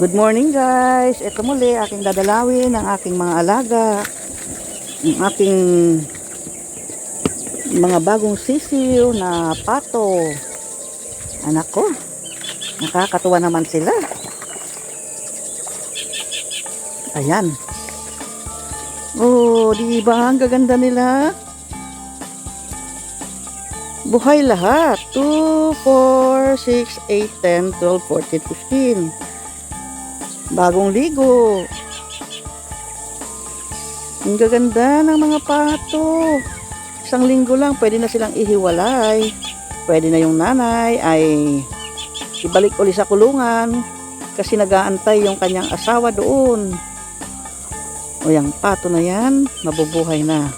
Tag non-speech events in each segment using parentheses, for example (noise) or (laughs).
Good morning guys. Ito muli aking dadalawin ang aking mga alaga. Ang aking mga bagong sisiw na pato. Anak ko. Nakakatuwa naman sila. Ayan. Oh, di ba ang gaganda nila? Buhay lahat. 2, 4, 6, 8, 10, 12, 14, 15. Bagong ligo. Ang gaganda ng mga pato. Isang linggo lang, pwede na silang ihiwalay. Pwede na yung nanay ay ibalik uli sa kulungan kasi nagaantay yung kanyang asawa doon. O yung pato na yan, mabubuhay na.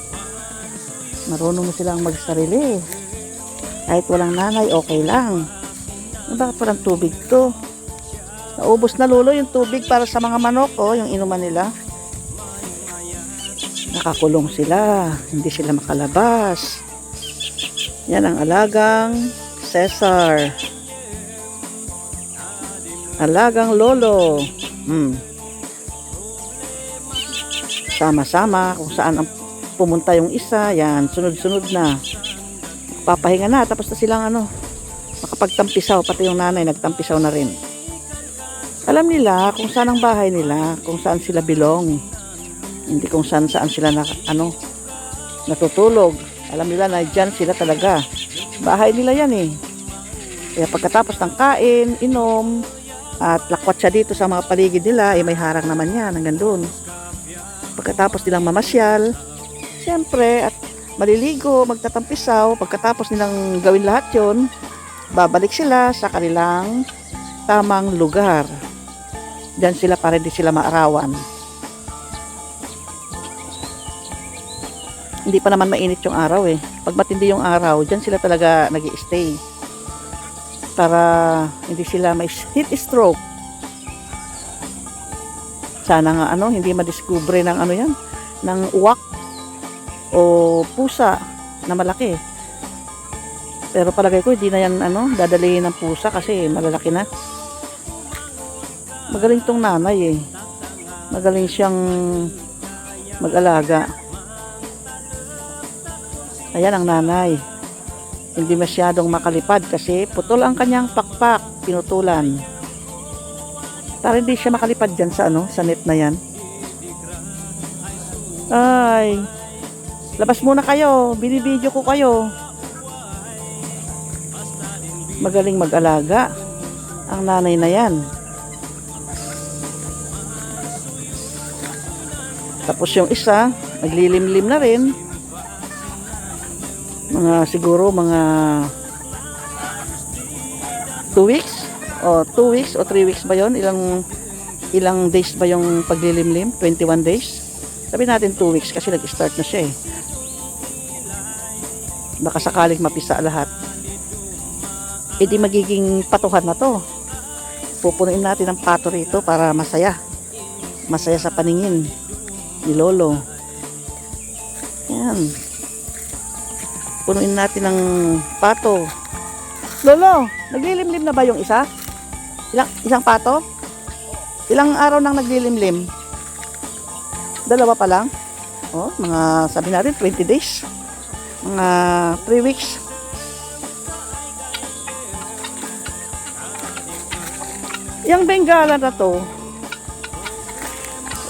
Marunong na silang magsarili. Kahit walang nanay, okay lang. Bakit walang tubig to? Naubos na lolo yung tubig para sa mga manok, oh, yung inuman nila. Nakakulong sila, hindi sila makalabas. Yan ang alagang Cesar. Alagang lolo. Hmm. Sama-sama kung saan ang pumunta yung isa, yan, sunod-sunod na. Papahinga na, tapos na silang ano, makapagtampisaw, pati yung nanay nagtampisaw na rin. Alam nila kung saan ang bahay nila, kung saan sila belong. Hindi kung saan saan sila na, ano, natutulog. Alam nila na dyan sila talaga. Bahay nila yan eh. Kaya pagkatapos ng kain, inom, at lakwat siya dito sa mga paligid nila, eh may harang naman yan hanggang doon. Pagkatapos nilang mamasyal, siyempre, at maliligo, magtatampisaw, pagkatapos nilang gawin lahat yon babalik sila sa kanilang tamang lugar. Diyan sila para di sila maarawan. Hindi pa naman mainit yung araw eh. Pag matindi yung araw, diyan sila talaga nag stay Para hindi sila may heat stroke. Sana nga ano, hindi madiskubre ng ano yan, ng uwak o pusa na malaki. Pero palagay ko hindi na yan ano, dadalihin ng pusa kasi malalaki na. Magaling tong nanay eh. Magaling siyang mag-alaga. Ayan ang nanay. Hindi masyadong makalipad kasi putol ang kanyang pakpak, pinutulan. Para hindi siya makalipad dyan sa ano, sa net na yan. Ay, labas muna kayo, binibidyo ko kayo. Magaling mag-alaga ang nanay na yan. Tapos yung isa, naglilimlim na rin. Mga siguro mga 2 weeks o 2 weeks o 3 weeks ba yon Ilang ilang days ba yung paglilimlim? 21 days? Sabi natin 2 weeks kasi nag-start na siya eh. Baka sakaling mapisa lahat. E di magiging patuhan na to. Pupunuin natin ang pato rito para masaya. Masaya sa paningin ni Lolo. Yan. Punuin natin ng pato. Lolo, naglilimlim na ba yung isa? Ilang, isang pato? Ilang araw nang naglilimlim? Dalawa pa lang? Oh, mga sabi natin 20 days. Mga 3 weeks. Yung Bengala na to,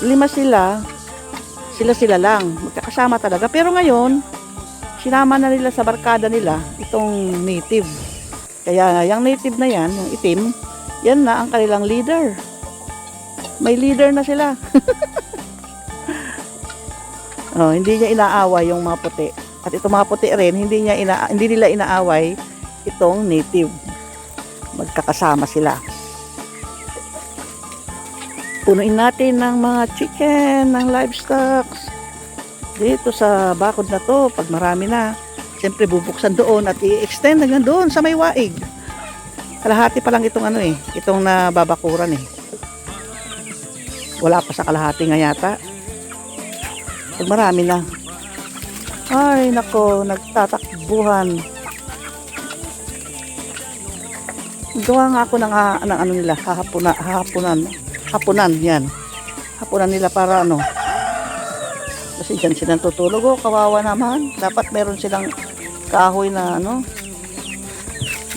lima sila, sila-sila lang, magkakasama talaga. Pero ngayon, sinama na nila sa barkada nila itong native. Kaya yung native na yan, yung itim, yan na ang kanilang leader. May leader na sila. (laughs) oh, hindi niya inaaway yung mga puti. At itong mga puti rin, hindi niya ina hindi nila inaaway itong native. Magkakasama sila. Punuin natin ng mga chicken, ng livestock. Dito sa bakod na to, pag marami na, siyempre bubuksan doon at i-extend hanggang doon sa may waig. Kalahati pa lang itong ano eh, itong nababakuran eh. Wala pa sa kalahati nga yata. Pag marami na. Ay, nako, nagtatakbuhan. Gawa nga ako ng, ah, ng ano nila, hahapuna, hahapunan. Hapunan, yan. Hapunan nila para ano. Kasi dyan silang tutulog. Oh, kawawa naman. Dapat meron silang kahoy na ano,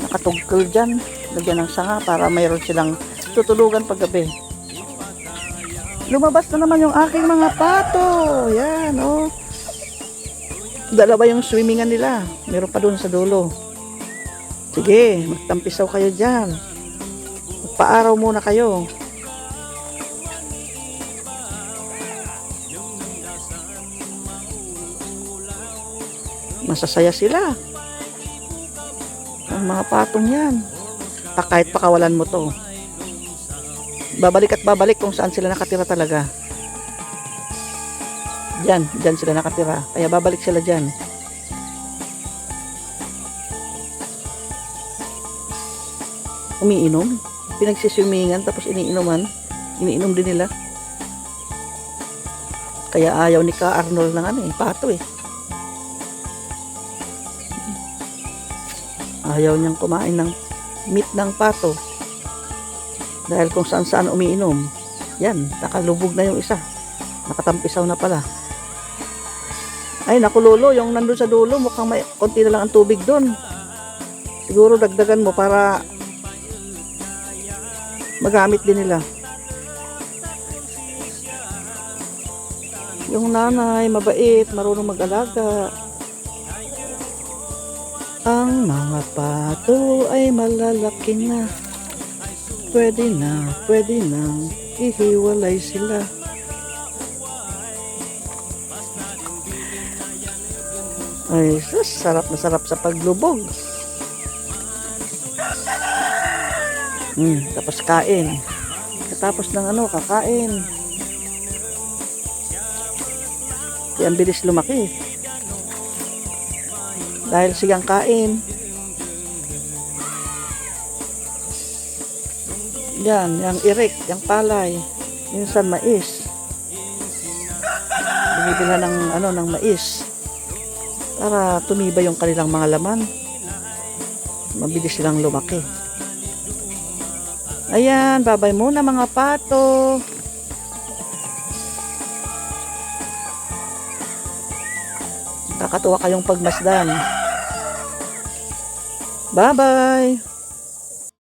nakatugkol dyan. Lagyan ng sanga para mayroon silang tutulugan paggabi. Lumabas na naman yung aking mga pato. Yan, oh. Dalawa yung swimmingan nila. Meron pa doon sa dulo. Sige, magtampisaw kayo dyan. Magpaaraw muna kayo. Masasaya sila. Ang mga patong yan. Pa, kahit pakawalan mo to. Babalik at babalik kung saan sila nakatira talaga. Diyan, diyan sila nakatira. Kaya babalik sila diyan. Umiinom. Pinagsiswimingan tapos iniinuman. Iniinom din nila. Kaya ayaw ni Ka Arnold ng ano eh, pato eh. Ayaw niyang kumain ng meat ng pato. Dahil kung saan saan umiinom. Yan, nakalubog na yung isa. Nakatampisaw na pala. Ay, naku lolo, yung nandun sa dulo, mukhang may konti na lang ang tubig doon. Siguro dagdagan mo para magamit din nila. Yung nanay, mabait, marunong mag-alaga. Ang mga pato ay malalaki na. Pwede na, pwede na, ihiwalay sila. Ay, sarap na sarap sa paglubog. Hmm, tapos kain. Katapos ng ano, kakain. Ang bilis lumaki. Dahil sigang kain. Yan, yung irik, yung palay. Minsan mais. Binibilhan ng ano ng mais para tumibay yung kanilang mga laman. Mabilis silang lumaki. Ayan, babay muna mga pato. Kakatuwa kayong pagmasdan. Bye-bye!